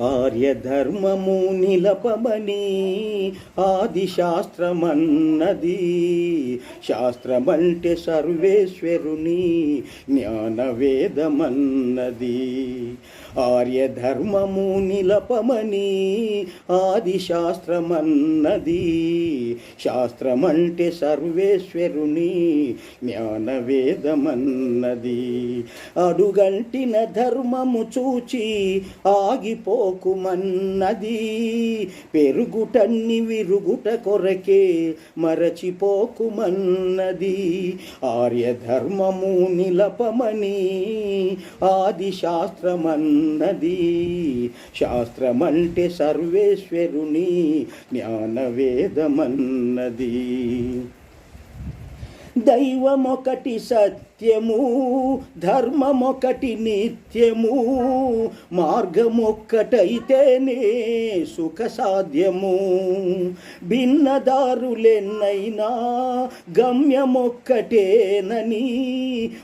ఆర్యధర్మము నిలపమని ఆదిశాస్త్రమన్నది. శాస్త్రమంటే సర్వేశ్వరుని జ్ఞానవేదమన్నది. ఆర్యధర్మము నిలపమని ఆదిశాస్త్రమన్నది. శాస్త్రమంటే సర్వేశ్వరుని జ్ఞానవేదమన్నది. అడుగంటిన ధర్మము చూచి ఆగిపో మరచిపోకుమన్నది పెరుగుటన్ని విరుగుట కొరకే మరచిపోకుమన్నది. ఆర్యధర్మము నిలపమని ఆది శాస్త్రమన్నది శాస్త్రమంటే సర్వేశ్వరుని జ్ఞానవేదమన్నది. దైవమొకటి సత్యము ధర్మమొకటి నిత్యము మార్గమొక్కటైతేనే సుఖ సాధ్యము భిన్నదారులెన్నైనా గమ్యమొక్కటేనని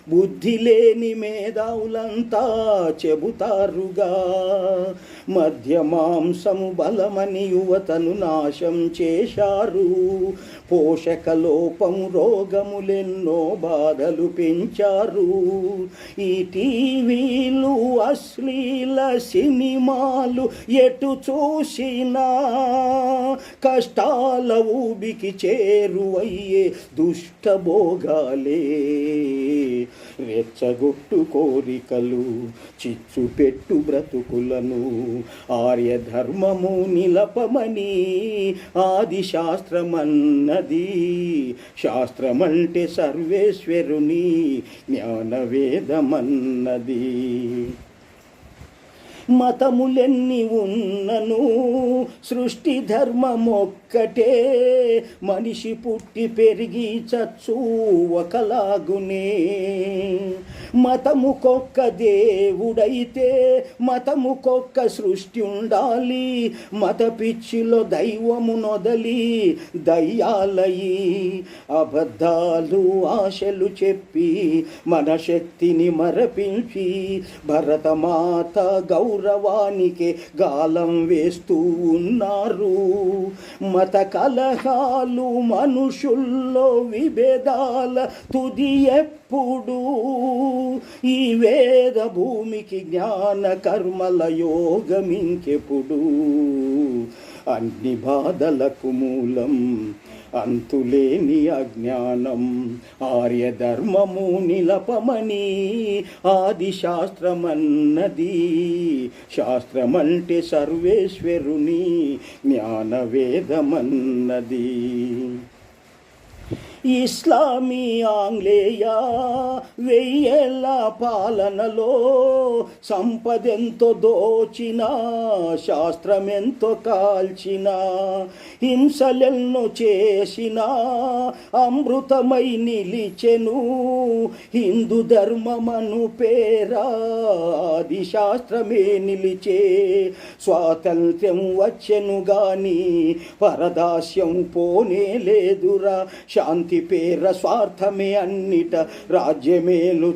బుద్ధి లేని మేధావులంతా చెబుతారుగా. మధ్య మాంసము బలమని యువతను నాశం చేశారు. పోషక లోపము రోగములెన్నో బాధలు పెంచారు. ఈ టీవీలు అశ్లీల సినిమాలు ఎటు చూసినా కష్టాల ఊబికి చేరువయ్యే దుష్టభోగాలే రెచ్చగొట్టు కోరికలు చిచ్చు పెట్టు బ్రతుకులను ఆర్యధర్మము నిలపమని ఆది శాస్త్రమన్నది శాస్త్రమంటే సర్వేశ్వరుని జ్ఞానవేదమన్నది. మతములెన్ని ఉన్నను సృష్టి ధర్మమొక్కటే. మనిషి పుట్టి పెరిగి చచ్చు ఒకలాగునే. మతముకొక్క దేవుడైతే మతముకొక్క సృష్టి ఉండాలి మత పిచ్చిలో దైవము నొదలి దయ్యాలయి అబద్ధాలు ఆశలు చెప్పి మన శక్తిని మరపించి భరతమాత గౌరవానికి గాలం వేస్తూ ఉన్నారు. మత కలహాలు మనుషుల్లో విభేదాల తుది ఎప్పుడు. ఈ వేద భూమికి జ్ఞాన కర్మల యోగమింకెప్పుడు. అన్ని బాధలకు మూలం అంతులేని అజ్ఞానం ఆర్యధర్మము నిలపమని ఆది శాస్త్రమన్నది శాస్త్రమంటే సర్వేశ్వరుని జ్ఞానవేదమన్నది. ఇస్లామీ ఆంగ్లేయ వెయ్యేళ్ళ పాలనలో సంపదెంతో దోచిన శాస్త్రమెంతో కాల్చిన హింసలెన్ను చేసిన అమృతమై నిలిచెను హిందూ ధర్మమను పేరా ఆది శాస్త్రమే నిలిచే స్వాతంత్ర్యం వచ్చెను గాని పరదాస్యం పోనే లేదురా శాంతి పేర స్వార్థమే అన్నిట రాజ్యమేలుచున్నదిరా.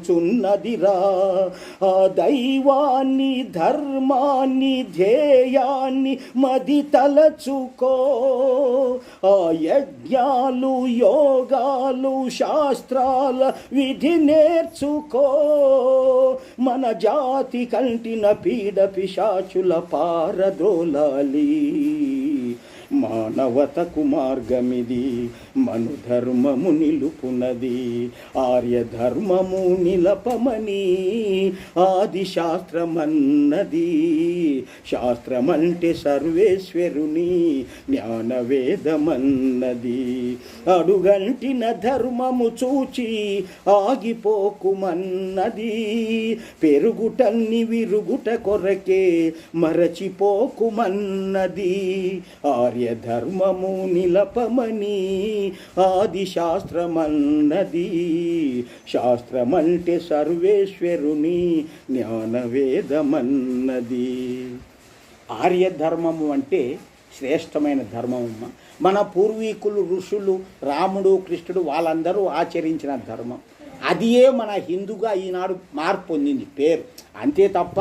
ఆ దైవాన్ని ధర్మాన్ని ధ్యేయాన్ని మది తలచుకో. ఆ యజ్ఞాలు యోగాలు శాస్త్రాల విధి నేర్చుకో. మన జాతి కంటిన పీడ పిశాచుల పారదోలాలి మానవతకు మార్గమిది మను ధర్మము నిలుపునది ఆర్యధర్మము నిలపమని ఆది శాస్త్రమన్నది శాస్త్రమంటే సర్వేశ్వరుని జ్ఞానవేదమన్నది. అడుగంటిన ధర్మము చూచి ఆగిపోకుమన్నది. పెరుగుటన్ని విరుగుట కొరకే మరచిపోకుమన్నది. ఆర్యధర్మము నిలపమని ఆది శాస్త్రమన్నది శాస్త్రమంటే సర్వేశ్వరుని జ్ఞానవేదమన్నది. ఆర్యధర్మము అంటే శ్రేష్టమైన ధర్మం మన పూర్వీకులు ఋషులు రాముడు కృష్ణుడు వాళ్ళందరూ ఆచరించిన ధర్మం. అదియే మన హిందూగా ఈనాడు మార్పు పొందింది పేరు. అంతే తప్ప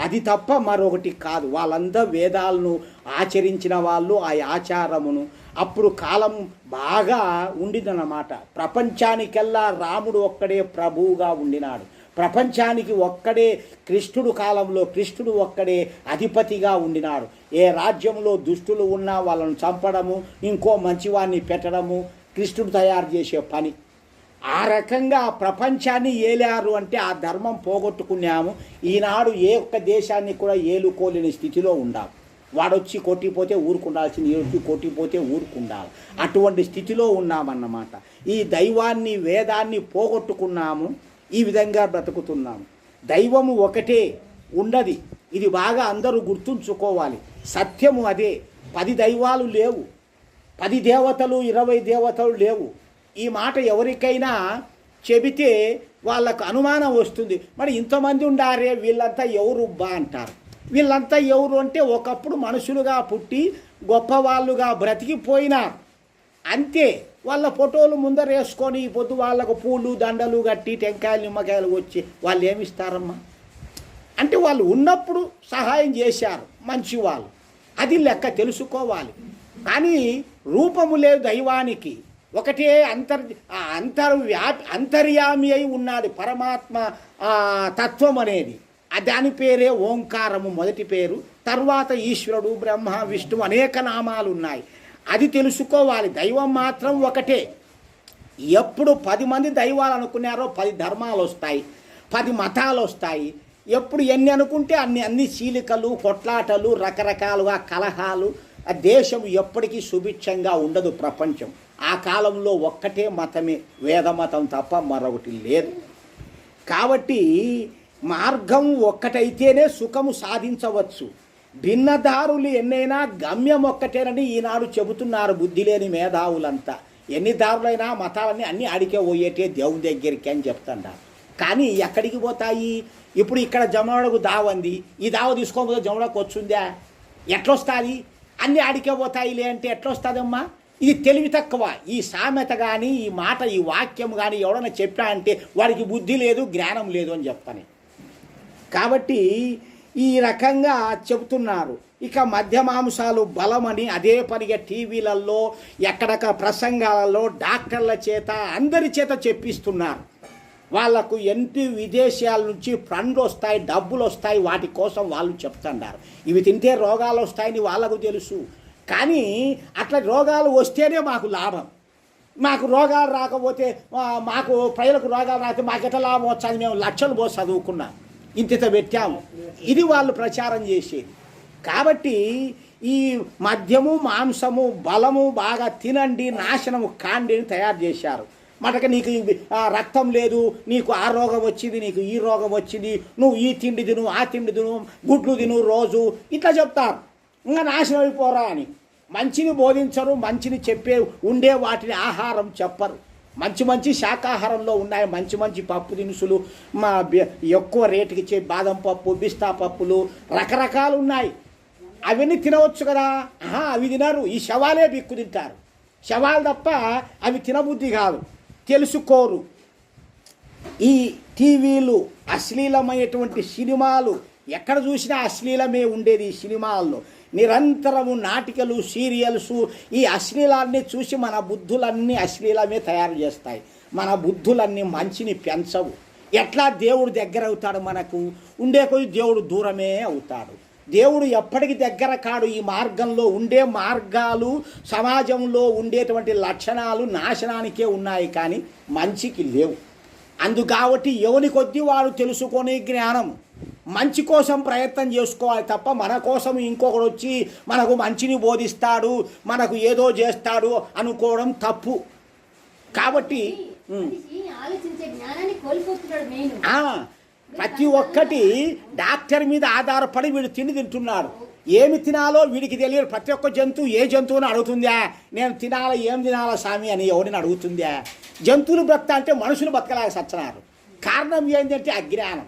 అది తప్ప మరొకటి కాదు. వాళ్ళందరూ వేదాలను ఆచరించిన వాళ్ళు ఆ ఆచారమును అప్పుడు కాలం బాగా ఉండిందన్నమాట. ప్రపంచానికెల్లా రాముడు ఒక్కడే ప్రభువుగా ఉండినాడు. ప్రపంచానికి ఒక్కడే కృష్ణుడు కాలంలో కృష్ణుడు ఒక్కడే అధిపతిగా ఉండినాడు. ఏ రాజ్యంలో దుష్టులు ఉన్నా వాళ్ళను చంపడము ఇంకో మంచివాణ్ణి పెట్టడము కృష్ణుడు తయారు చేసే పని. ఆ రకంగా ప్రపంచాన్ని ఏలారు అంటే ఆ ధర్మం పోగొట్టుకున్నాము. ఈనాడు ఏ ఒక్క దేశాన్ని కూడా ఏలుకోలేని స్థితిలో ఉండాము వాడొచ్చి కొట్టిపోతే ఊరుకుండాల్సింది వచ్చి కొట్టిపోతే ఊరుకుండాలి. అటువంటి స్థితిలో ఉన్నామన్నమాట. ఈ దైవాన్ని వేదాన్ని పోగొట్టుకున్నాము ఈ విధంగా బ్రతుకుతున్నాము. దైవము ఒకటే ఉండది ఇది బాగా అందరూ గుర్తుంచుకోవాలి. సత్యము అదే. పది దైవాలు లేవు. పది దేవతలు ఇరవై దేవతలు లేవు. ఈ మాట ఎవరికైనా చెబితే వాళ్ళకు అనుమానం వస్తుంది. మరి ఇంతమంది ఉండారే వీళ్ళంతా ఎవరు బా అంటారు. వీళ్ళంతా ఎవరు అంటే ఒకప్పుడు మనుషులుగా పుట్టి గొప్పవాళ్ళుగా బ్రతికిపోయినారు అంతే. వాళ్ళ ఫోటోలు ముందర వేసుకొని ఈ పొద్దు వాళ్ళకు పూలు దండలు కట్టి టెంకాయలు నిమ్మకాయలు వచ్చి వాళ్ళు ఏమిస్తారమ్మా? అంటే వాళ్ళు ఉన్నప్పుడు సహాయం చేశారు మంచి వాళ్ళు అది లెక్క తెలుసుకోవాలి. కానీ రూపము లేదు దైవానికి. ఒకటే అంతర్ ఆ అంతర్ అంతర్యామి అయి ఉన్నది పరమాత్మ తత్వం అనేది. దాని పేరే ఓంకారము మొదటి పేరు. తర్వాత ఈశ్వరుడు బ్రహ్మ విష్ణు అనేక నామాలు ఉన్నాయి అది తెలుసుకోవాలి. దైవం మాత్రం ఒకటే. ఎప్పుడు పది మంది దైవాలు అనుకున్నారో పది ధర్మాలు వస్తాయి పది మతాలు వస్తాయి ఎప్పుడు ఎన్ని అనుకుంటే అన్ని అన్ని చీలికలు కొట్లాటలు రకరకాలుగా కలహాలు. దేశం ఎప్పటికీ సుభిక్షంగా ఉండదు ప్రపంచం. ఆ కాలంలో ఒక్కటే మతమే వేద మతం తప్ప మరొకటి లేదు. కాబట్టి మార్గం ఒక్కటైతేనే సుఖము సాధించవచ్చు. భిన్నదారులు ఎన్నైనా గమ్యం ఒక్కటేనని ఈనాడు చెబుతున్నారు బుద్ధి లేని మేధావులంతా. ఎన్ని దారులైనా మతాలన్నీ అన్నీ అడిగే పోయేటే దేవుని దగ్గరికి అని చెప్తున్నారు కానీ ఎక్కడికి పోతాయి? ఇప్పుడు ఇక్కడ జమడకు దావంది. ఈ దావ తీసుకోకపోతే జమడకు వచ్చిందా? ఎట్లొస్తుంది? అన్నీ అడిగే పోతాయిలే అంటే ఎట్లొస్తుందమ్మా? ఇది తెలివి తక్కువ. ఈ సామెత కానీ ఈ మాట ఈ వాక్యం కానీ ఎవడన్నా చెప్పా అంటే వాడికి బుద్ధి లేదు జ్ఞానం లేదు అని చెప్తాను కాబట్టి ఈ రకంగా చెబుతున్నారు. ఇక మధ్య మాంసాలు బలమని అదే పనిగా టీవీలలో ఎక్కడక్కడ ప్రసంగాలలో డాక్టర్ల చేత అందరి చేత చెప్పిస్తున్నారు. వాళ్ళకు ఎన్ని విదేశాల నుంచి ఫండ్లు వస్తాయి డబ్బులు వస్తాయి వాటి కోసం వాళ్ళు చెప్తున్నారు. ఇవి తింటే రోగాలు వస్తాయని వాళ్ళకు తెలుసు. కానీ అట్లా రోగాలు వస్తేనే మాకు లాభం. మాకు రోగాలు రాకపోతే మాకు ప్రజలకు రోగాలు రాకపోతే మాకు ఎట్లా లాభం వచ్చాది? మేము లక్షలు పోసి చదువుకున్నాం. ఇంత పెట్టాము ఇది వాళ్ళు ప్రచారం చేసేది. కాబట్టి ఈ మద్యము మాంసము బలము బాగా తినండి నాశనము కాండి అని తయారు చేశారు. మటక నీకు రక్తం లేదు నీకు ఆ రోగం వచ్చింది నీకు ఈ రోగం వచ్చింది నువ్వు ఈ తిండి తిను ఆ తిండి తిను గుడ్లు తిను రోజు. ఇట్లా చెప్తారు. ఇంకా నాశనం అయిపోరా అని. మంచిని బోధించరు మంచిని చెప్పే ఉండే వాటిని ఆహారం చెప్పరు. మంచి మంచి శాకాహారంలో ఉన్నాయి మంచి మంచి పప్పు దినుసులు మా ఎక్కువ రేటుకి ఇచ్చే బాదం పప్పు బిస్తా పప్పులు రకరకాలు ఉన్నాయి. అవన్నీ తినవచ్చు కదా? ఆహా అవి తినరు. ఈ శవాలే బిక్కు తింటారు. శవాలు తప్ప అవి తినబుద్ధి కాదు. తెలుసుకోరు. ఈ టీవీలు అశ్లీలమైనటువంటి సినిమాలు ఎక్కడ చూసినా అశ్లీలమే ఉండేది ఈ సినిమాల్లో. నిరంతరము నాటికలు సీరియల్స్ ఈ అశ్లీలాన్ని చూసి మన బుద్ధులన్నీ అశ్లీలమే తయారు చేస్తాయి. మన బుద్ధులన్నీ మంచిని పెంచవు. ఎట్లా దేవుడు దగ్గర అవుతాడు మనకు? ఉండే కొద్ది దేవుడు దూరమే అవుతాడు. దేవుడు ఎప్పటికి దగ్గర కాడు ఈ మార్గంలో. ఉండే మార్గాలు సమాజంలో ఉండేటువంటి లక్షణాలు నాశనానికే ఉన్నాయి కానీ మంచికి లేవు. అందుకాబట్టి ఎవని కొద్దీ వాడు తెలుసుకొని జ్ఞానం మంచి కోసం ప్రయత్నం చేసుకోవాలి తప్ప మన కోసం ఇంకొకడు వచ్చి మనకు మంచిని బోధిస్తాడు మనకు ఏదో చేస్తాడు అనుకోవడం తప్పు. కాబట్టి ప్రతి ఒక్కటి డాక్టర్ మీద ఆధారపడి వీడు తిండి తింటున్నాడు. ఏమి తినాలో వీడికి తెలియదు. ప్రతి ఒక్క జంతువు ఏ జంతువుని అడుగుతుందా? నేను తినాలా ఏం తినాలా స్వామి అని ఎవరిని అడుగుతుందా? జంతువులు బ్రత అంటే మనుషులు బతకలేక సచ్చినారు కారణం ఏంటంటే అజ్ఞానం.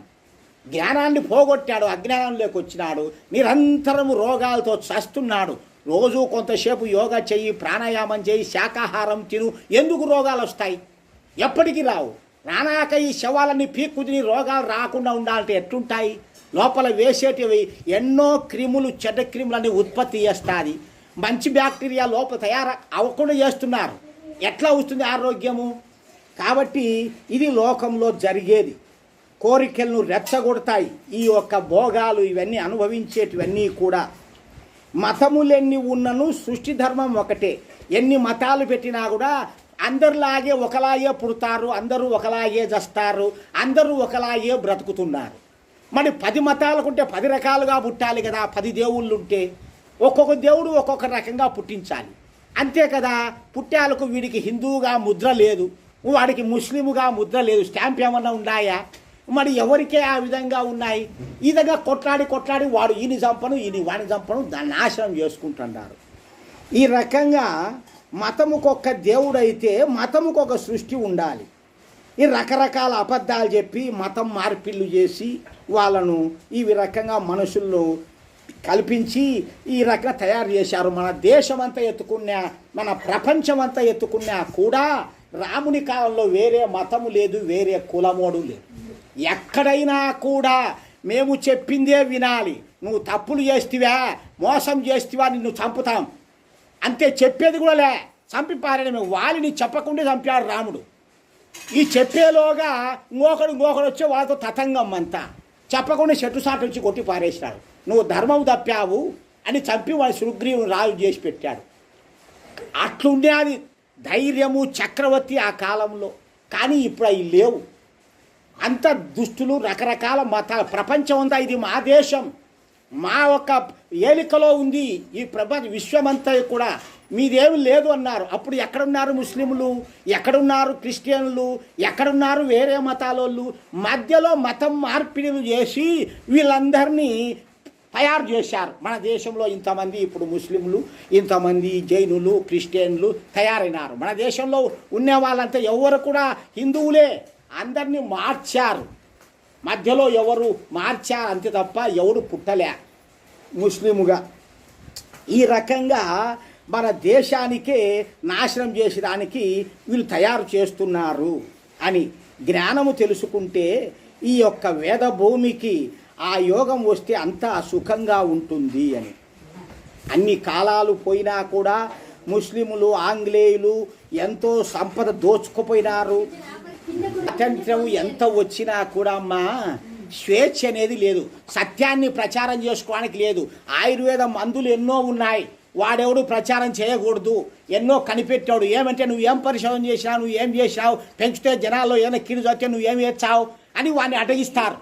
జ్ఞానాన్ని పోగొట్టాడు అజ్ఞానంలోకి వచ్చినాడు నిరంతరము రోగాలతో చస్తున్నాడు. రోజు కొంతసేపు యోగా చెయ్యి ప్రాణాయామం చేయి శాకాహారం తిను. ఎందుకు రోగాలు వస్తాయి? ఎప్పటికీ రావు. నానాక ఈ శవాలన్నీ పీక్కుతిని రోగాలు రాకుండా ఉండాలంటే ఎట్లుంటాయి? లోపల వేసేటివి ఎన్నో క్రిములు చెడ్డ క్రిములని ఉత్పత్తి చేస్తుంది. మంచి బ్యాక్టీరియా లోపల తయారు అవ్వకుండా చేస్తున్నారు. ఎట్లా వస్తుంది ఆరోగ్యము? కాబట్టి ఇది లోకంలో జరిగేది. కోరికలను రెచ్చగొడతాయి. ఈ యొక్క భోగాలు ఇవన్నీ అనుభవించేటివన్నీ కూడా. మతములెన్ని ఉన్నను సృష్టి ధర్మం ఒకటే. ఎన్ని మతాలు పెట్టినా కూడా అందరిలాగే ఒకలాగే పుడతారు అందరూ ఒకలాగే జస్తారు అందరూ ఒకలాగే బ్రతుకుతున్నారు. మరి పది మతాలకుంటే పది రకాలుగా పుట్టాలి కదా పది దేవుళ్ళు ఉంటే. ఒక్కొక్క దేవుడు ఒక్కొక్క రకంగా పుట్టించాలి. అంతే కదా పుట్టాలకు వీడికి హిందువుగా ముద్ర లేదు వాడికి ముస్లిముగా ముద్ర లేదు. స్టాంప్ ఏమన్నా ఉన్నాయా మరి ఎవరికే ఆ విధంగా ఉన్నాయి? ఈ విధంగా కొట్లాడి కొట్లాడి వాడు ఈయన చంపను ఈయన వాడిని చంపను దాన్ని నాశనం చేసుకుంటున్నారు. ఈ రకంగా మతముకొక్క దేవుడైతే మతముకొక సృష్టి ఉండాలి. ఈ రకరకాల అబద్ధాలు చెప్పి మతం మార్పిళ్ళు చేసి వాళ్ళను ఈ రకంగా మనుషుల్లో కల్పించి ఈ రకంగా తయారు చేశారు. మన దేశమంతా ఎత్తుకున్నా మన ప్రపంచమంతా ఎత్తుకున్నా కూడా రాముని కాలంలో వేరే మతము లేదు వేరే కులమోడు లేదు. ఎక్కడైనా కూడా మేము చెప్పిందే వినాలి. నువ్వు తప్పులు చేస్తివా మోసం చేస్తివా నిన్ను చంపుతాం. అంతే చెప్పేది కూడా లే. చంపి పారడమే వాలిని చెప్పకుండా చంపాడు రాముడు. ఈ చెప్పేలోగా ఇంకొకడు ఇంకొకడు వచ్చే వాళ్ళతో తతంగం అంతా చెప్పకుండా చెట్టు సాటు వచ్చి కొట్టి పారేసినాడు. నువ్వు ధర్మం తప్పావు అని చంపి వాడి సుగ్రీవుని రాజు చేసి పెట్టాడు. అట్లుండేది ధైర్యము చక్రవర్తి ఆ కాలంలో. కానీ ఇప్పుడు అవి లేవు. అంత దుస్తులు రకరకాల మతాల ప్రపంచం ఉందా? ఇది మా దేశం. మా ఒక ఏలికలో ఉంది ఈ ప్రపంచ విశ్వమంతా కూడా. మీదేమి లేదు అన్నారు. అప్పుడు ఎక్కడున్నారు ముస్లింలు? ఎక్కడున్నారు క్రిస్టియన్లు? ఎక్కడున్నారు వేరే మతాలోళ్ళు? మధ్యలో మతం మార్పిడిలు చేసి వీళ్ళందరినీ తయారు చేశారు. మన దేశంలో ఇంతమంది ఇప్పుడు ముస్లింలు ఇంతమంది జైనులు క్రిస్టియన్లు తయారైనారు. మన దేశంలో ఉన్న వాళ్ళంతా ఎవరు కూడా హిందువులే. అందరినీ మార్చారు. మధ్యలో ఎవరు మార్చారు అంతే తప్ప ఎవరు పుట్టలే. ముస్లిముగా. ఈ రకంగా మన దేశానికే నాశనం చేసేదానికి వీళ్ళు తయారు చేస్తున్నారు అని జ్ఞానము తెలుసుకుంటే ఈ యొక్క వేద భూమికి ఆ యోగం వస్తే అంతా సుఖంగా ఉంటుంది అని. అన్ని కాలాలు పోయినా కూడా ముస్లిములు ఆంగ్లేయులు ఎంతో సంపద దోచుకుపోయినారు. స్వాతంత్రం ఎంత వచ్చినా కూడా అమ్మా స్వేచ్ఛ అనేది లేదు. సత్యాన్ని ప్రచారం చేసుకోవడానికి లేదు. ఆయుర్వేద మందులు ఎన్నో ఉన్నాయి. వాడెవడు ప్రచారం చేయకూడదు. ఎన్నో కనిపెట్టాడు. ఏమంటే నువ్వు ఏం పరిశోధన చేసినావు? నువ్వు ఏం చేసినావు? పెంచితే జనాల్లో ఏమైనా కిడు చస్తే నువ్వు ఏం చేస్తావు అని వాడిని అటగిస్తారు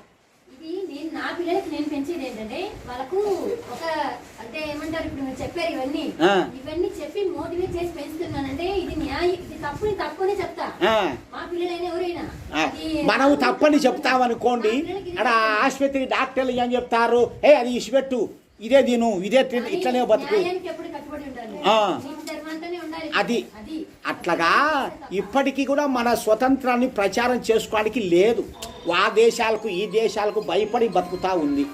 నా పిల్లలకి నేను పెంచేది ఏంటంటే వాళ్ళకు ఒక అంటే ఏమంటారు? ఇప్పుడు మీరు చెప్పారు ఇవన్నీ. ఆ. ఇవన్నీ చెప్పి మోటివేట్ చేసి పెంచుతున్నానంటే ఇది న్యాయం. ఇది తప్పుని తప్పుని చెప్తా. ఆ. మా పిల్లలైనా ఎవరైనా ఆ, అది- మనము తప్పని చెప్తామనుకోండి అక్కడ ఆసుపత్రి డాక్టర్లు ఏం చెప్తారు? ఏ అది ఇసిపెట్టు. ఇదే దీను ఇదే ఇట్లనే బతుకు. అది. అట్లాగా ఇప్పటికీ కూడా మన స్వతంత్రాన్ని ప్రచారం చేసుకోవడానికి లేదు. ఆ దేశాలకు ఈ దేశాలకు భయపడి బతుకుతా ఉంది.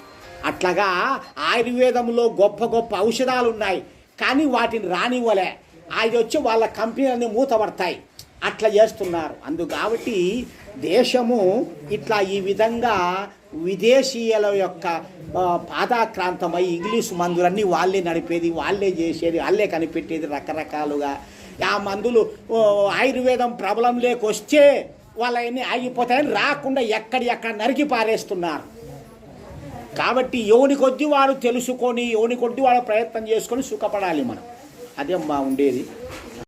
అట్లాగా ఆయుర్వేదంలో గొప్ప గొప్ప ఔషధాలు ఉన్నాయి కానీ వాటిని రానివ్వలే. అది వచ్చి వాళ్ళ కంపెనీలన్నీ మూతపడతాయి. అట్లా చేస్తున్నారు. అందు కాబట్టి దేశము ఇట్లా ఈ విధంగా విదేశీయుల యొక్క పాదాక్రాంతమై ఇంగ్లీష్ మందులన్నీ వాళ్ళే నడిపేది వాళ్ళే చేసేది వాళ్ళే కనిపెట్టేది రకరకాలుగా. ఆ మందులు ఆయుర్వేదం ప్రబలం లేకొస్తే వాళ్ళని ఆగిపోతాయని రాకుండా ఎక్కడెక్కడ నరికి పారేస్తున్నారు. కాబట్టి యోని కొద్ది వాడు తెలుసుకొని యోని కొద్ది వాడు ప్రయత్నం చేసుకొని సుఖపడాలి మనం. అదే మా ఉండేది.